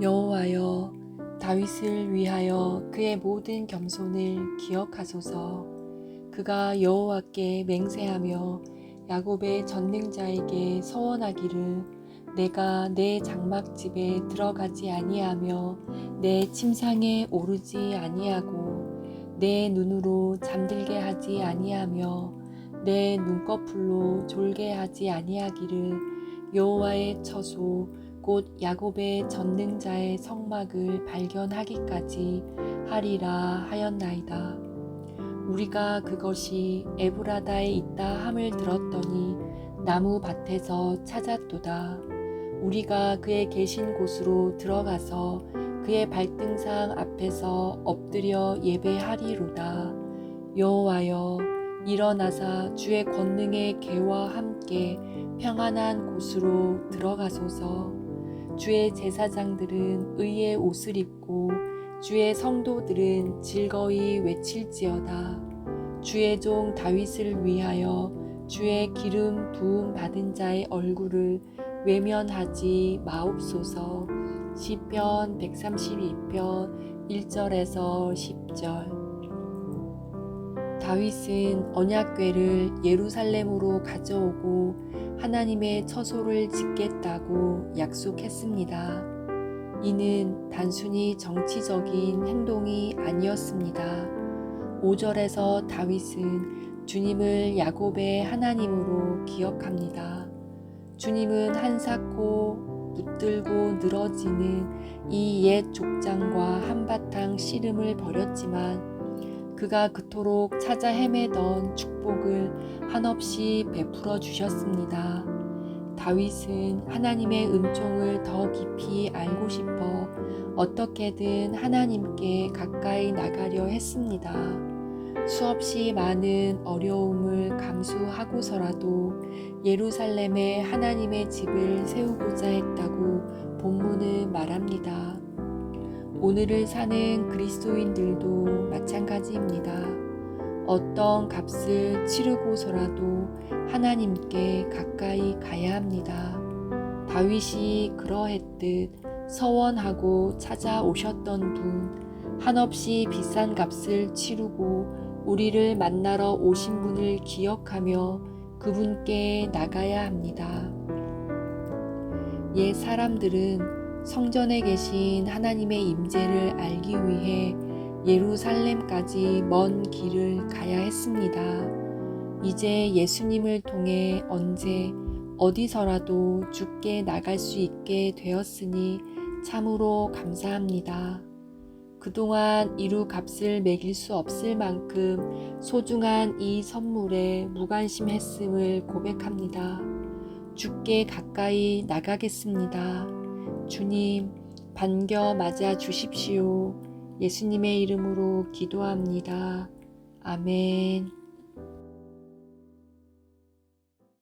여호와여 다윗을 위하여 그의 모든 겸손을 기억하소서. 그가 여호와께 맹세하며 야곱의 전능자에게 서원하기를 내가 내 장막집에 들어가지 아니하며 내 침상에 오르지 아니하고 내 눈으로 잠들게 하지 아니하며 내 눈꺼풀로 졸게 하지 아니하기를 여호와의 처소 곧 야곱의 전능자의 성막을 발견하기까지 하리라 하였나이다. 우리가 그것이 에브라다에 있다 함을 들었더니 나무 밭에서 찾았도다. 우리가 그의 계신 곳으로 들어가서 그의 발등상 앞에서 엎드려 예배하리로다. 여호와여 일어나사 주의 권능의 개와 함께 평안한 곳으로 들어가소서. 주의 제사장들은 의의 옷을 입고 주의 성도들은 즐거이 외칠지어다. 주의 종 다윗을 위하여 주의 기름 부음 받은 자의 얼굴을 외면하지 마옵소서. 시편 132편 1절에서 10절. 다윗은 언약궤를 예루살렘으로 가져오고 하나님의 처소를 짓겠다고 약속했습니다. 이는 단순히 정치적인 행동이 아니었습니다. 5절에서 다윗은 주님을 야곱의 하나님으로 기억합니다. 주님은 한사코 붙들고 늘어지는 이 옛 족장과 한바탕 씨름을 벌였지만 그가 그토록 찾아 헤매던 축복을 한없이 베풀어 주셨습니다. 다윗은 하나님의 은총을 더 깊이 알고 싶어 어떻게든 하나님께 가까이 나가려 했습니다. 수없이 많은 어려움을 감수하고서라도 예루살렘에 하나님의 집을 세우고자 했다고 본문은 말합니다. 오늘을 사는 그리스도인들도 마찬가지입니다. 어떤 값을 치르고서라도 하나님께 가까이 가야 합니다. 다윗이 그러했듯 서원하고 찾아오셨던 분, 한없이 비싼 값을 치르고 우리를 만나러 오신 분을 기억하며 그분께 나가야 합니다. 옛 사람들은 성전에 계신 하나님의 임재를 알기 위해 예루살렘까지 먼 길을 가야 했습니다. 이제 예수님을 통해 언제 어디서라도 죽게 나갈 수 있게 되었으니 참으로 감사합니다. 그동안 이루 값을 매길 수 없을 만큼 소중한 이 선물에 무관심했음을 고백합니다. 죽게 가까이 나가겠습니다. 주님, 반겨 맞아 주십시오. 예수님의 이름으로 기도합니다. 아멘.